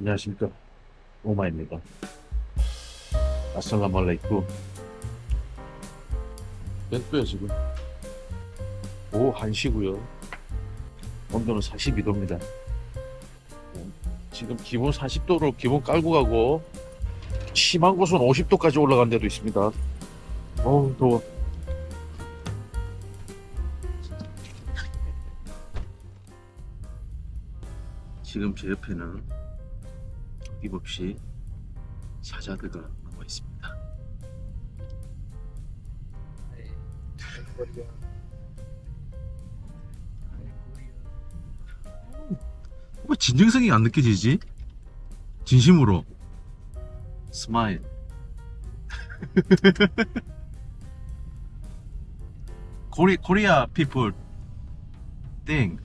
안녕하십니까. 오마입니다. 아살라말라이쿠 몇 도야 지금? 오후 1시고요. 온도는 42도입니다. 지금 기본 40도로 기본 깔고 가고 심한 곳은 50도까지 올라간 데도 있습니다. 어우 더워. 지금 제 옆에는 어김없이 사자드가 나와 있습니다. 왜 진정성이 안 느껴지지? 진심으로. 스마일. 코리 코리아 피플 땡.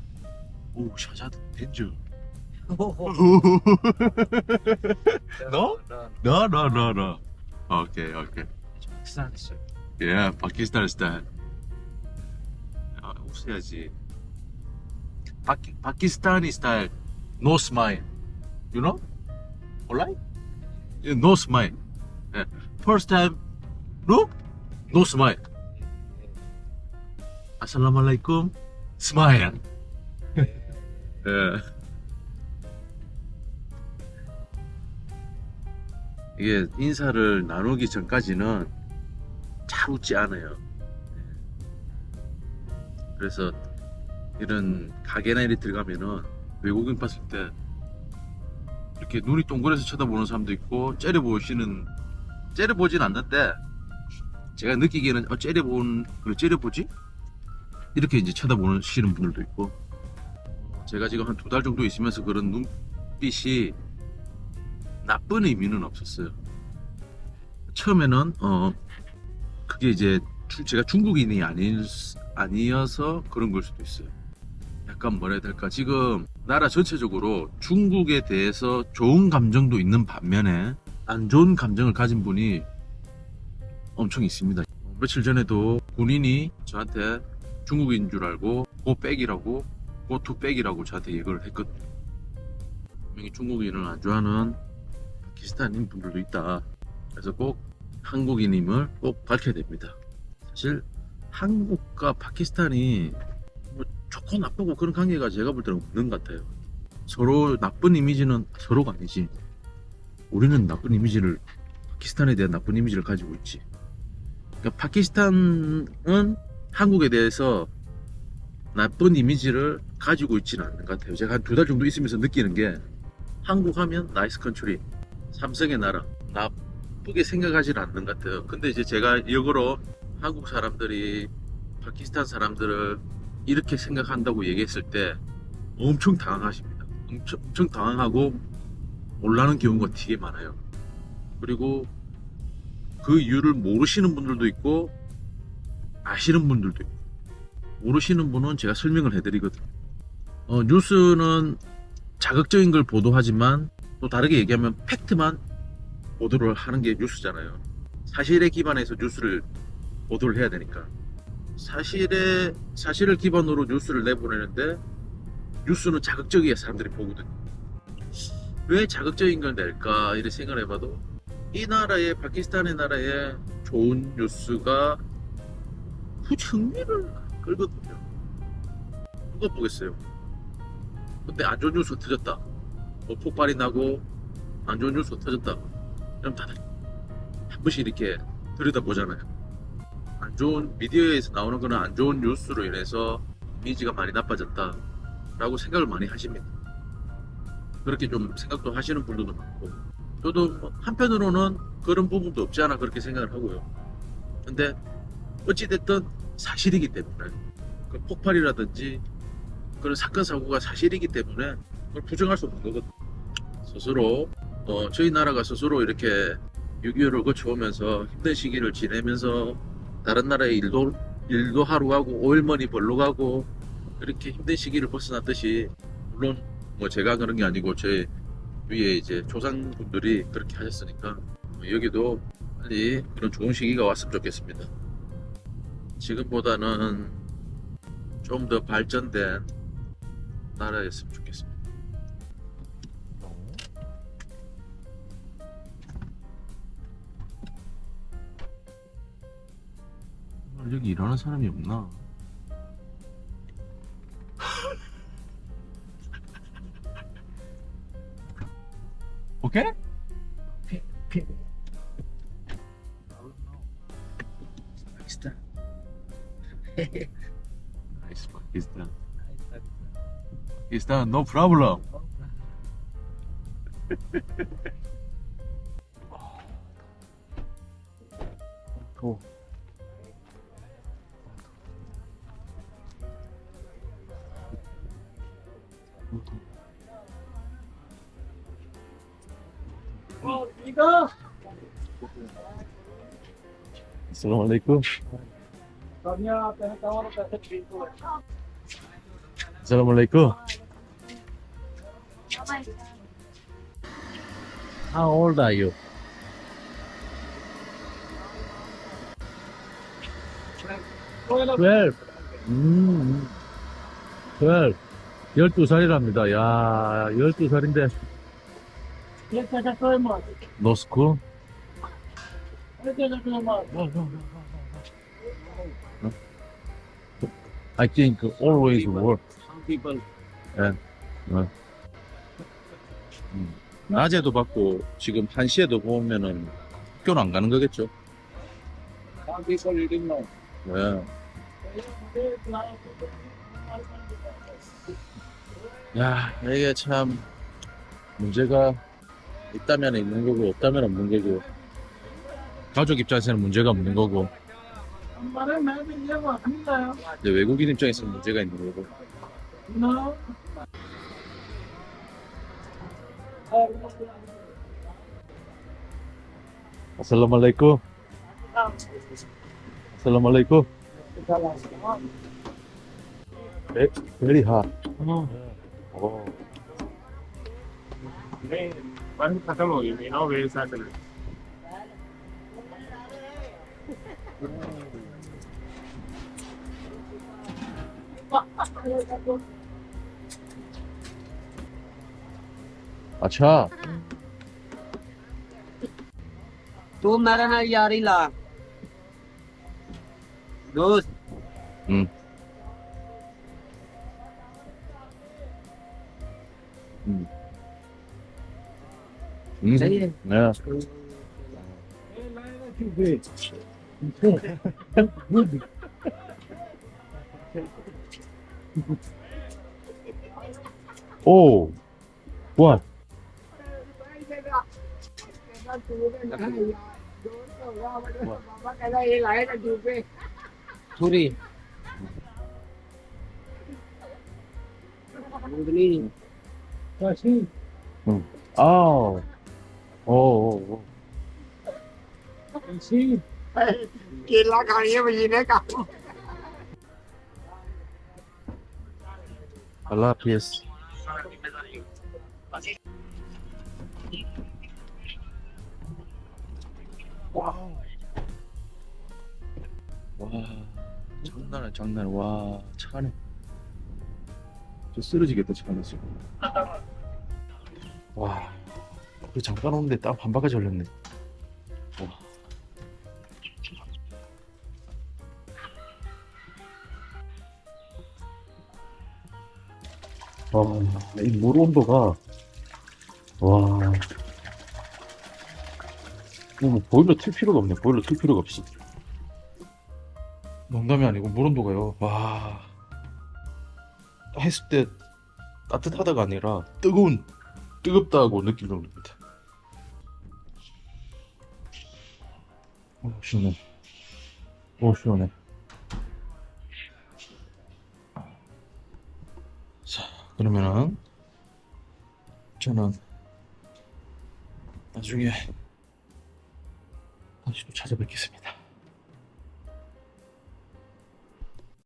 오 샤자드 덴저. No? No, no, no, no. Okay, okay. Yeah, Pakistan style. 아, 웃어야지. 파키, 파키스타니 스타일. No smile. You know? Alright? Yeah, No smile. Yeah. First time, no? No smile. Assalamualaikum. Smile. yeah. 이게 인사를 나누기 전까지는 잘 웃지 않아요. 그래서 이런 가게나 이렇게 들어가면은 외국인 봤을 때 이렇게 눈이 동그래서 쳐다보는 사람도 있고 째려보시는 째려보진 않는데 제가 느끼기에는 어 째려본 그래 째려보지? 이렇게 이제 쳐다보시는 분들도 있고. 제가 지금 한 두 달 정도 있으면서 그런 눈빛이 나쁜 의미는 없었어요. 처음에는 어 그게 이제 주- 제가 중국인이 아니 아니어서 그런 걸 수도 있어요. 약간 뭐라 해야 될까 지금 나라 전체적으로 중국에 대해서 좋은 감정도 있는 반면에 안 좋은 감정을 가진 분이 엄청 있습니다. 며칠 전에도 군인이 저한테 중국인 줄 알고 고백이라고 고투백이라고 저한테 얘기를 했거든요. 분명히 중국인을 안 좋아하는 파키스탄인 분들도 있다. 그래서 꼭 한국인임을 꼭 밝혀야 됩니다. 사실 한국과 파키스탄이 뭐 좋고 나쁘고 그런 관계가 제가 볼 때는 없는 것 같아요. 서로 나쁜 이미지는 서로가 아니지. 우리는 나쁜 이미지를 파키스탄에 대한 나쁜 이미지를 가지고 있지. 그러니까 파키스탄은 한국에 대해서 나쁜 이미지를 가지고 있지는 않는 것 같아요. 제가 한 두 달 정도 있으면서 느끼는 게 한국 하면 나이스 컨트리, 삼성의 나라, 나쁘게 생각하지는 않는 것 같아요. 근데 이제 제가 역으로 한국 사람들이 파키스탄 사람들을 이렇게 생각한다고 얘기했을 때 엄청 당황하십니다. 엄청, 엄청 당황하고 놀라는 경우가 되게 많아요. 그리고 그 이유를 모르시는 분들도 있고 아시는 분들도 있고 모르시는 분은 제가 설명을 해드리거든요. 어, 뉴스는 자극적인 걸 보도하지만 또 다르게 얘기하면 팩트만 보도를 하는 게 뉴스잖아요. 사실에 기반해서 뉴스를 보도를 해야 되니까 사실에 사실을 기반으로 뉴스를 내보내는데 뉴스는 자극적이야 사람들이 보거든. 왜 자극적인 걸 낼까 이렇게 생각을 해봐도 이 나라의 파키스탄의 나라의 좋은 뉴스가 흥미를 끌거든요. 누가 보겠어요? 근데 안 좋은 뉴스 터졌다. 뭐 폭발이 나고 안 좋은 뉴스 터졌다. 그럼 다들 한 번씩 이렇게 들여다보잖아요. 안 좋은 미디어에서 나오는 거는 안 좋은 뉴스로 인해서 이미지가 많이 나빠졌다. 라고 생각을 많이 하십니다. 그렇게 좀 생각도 하시는 분들도 많고. 저도 뭐 한편으로는 그런 부분도 없지 않아 그렇게 생각을 하고요. 근데 어찌됐든 사실이기 때문에 그 폭발이라든지 그런 사건 사고가 사실이기 때문에 그걸 부정할 수 없는 거거든요. 스스로 어, 저희 나라가 스스로 이렇게 6.25를 거쳐오면서 힘든 시기를 지내면서 다른 나라의 일도 일도 하루 가고 오일머니 벌러 가고 그렇게 힘든 시기를 벗어났듯이 물론 뭐 제가 그런 게 아니고 제 위에 이제 조상분들이 그렇게 하셨으니까 여기도 빨리 그런 좋은 시기가 왔으면 좋겠습니다. 지금보다는 좀 더 발전된 나라였으면 좋겠습니다. 여기 일하는 사람이 없나? 오케이? Pakistan. 나이스 파키스탄. 파키스탄 no problem. 더. Assalamualaikum. Assalamualaikum. How old are you? Twelve. 음, twelve. 12살이랍니다. 야, 12살인데, no school? I think always work. Some people 낮에도 받고 지금 1시에도 보면은 학교는 안 가는 거겠죠? some people didn't know. 네. 야, 이게 참 문제가 있다면 있는 거고 없다면 없는 거고. 가족 입장에서는 문제가 없는 거고. 근데 외국인 입장에서는 문제가 있는 거고. Assalamualaikum Assalamualaikum Very oh. नहीं बंद खत्म हो गई अच्छा तू मेरे नाल यारी ला दोस्त 음. Mm-hmm. Yeah. oh, what? Turi. Hmm. Oh. 오. ਸੀ ਕੇਲਾ ਖਾਣੀਏ ਮਜੀਨੇ 와. 와 장난 장난 와 차네 저 쓰러지겠다 차안에서 와 그 잠깐 오는데 땀한 바가지 흘렸네. 와. 와, 이 물 온도가, 와. 이거 뭐 보일러 틀 필요가 없네. 보일러 틀 필요가 없이. 농담이 아니고 물 온도가요. 와. 했을 때 따뜻하다가 아니라 뜨거운, 뜨겁다고 느낄 정도입니다. 오, 시원해. 오, 시원해. 자, 그러면은 저는 나중에 다시 또 찾아뵙겠습니다.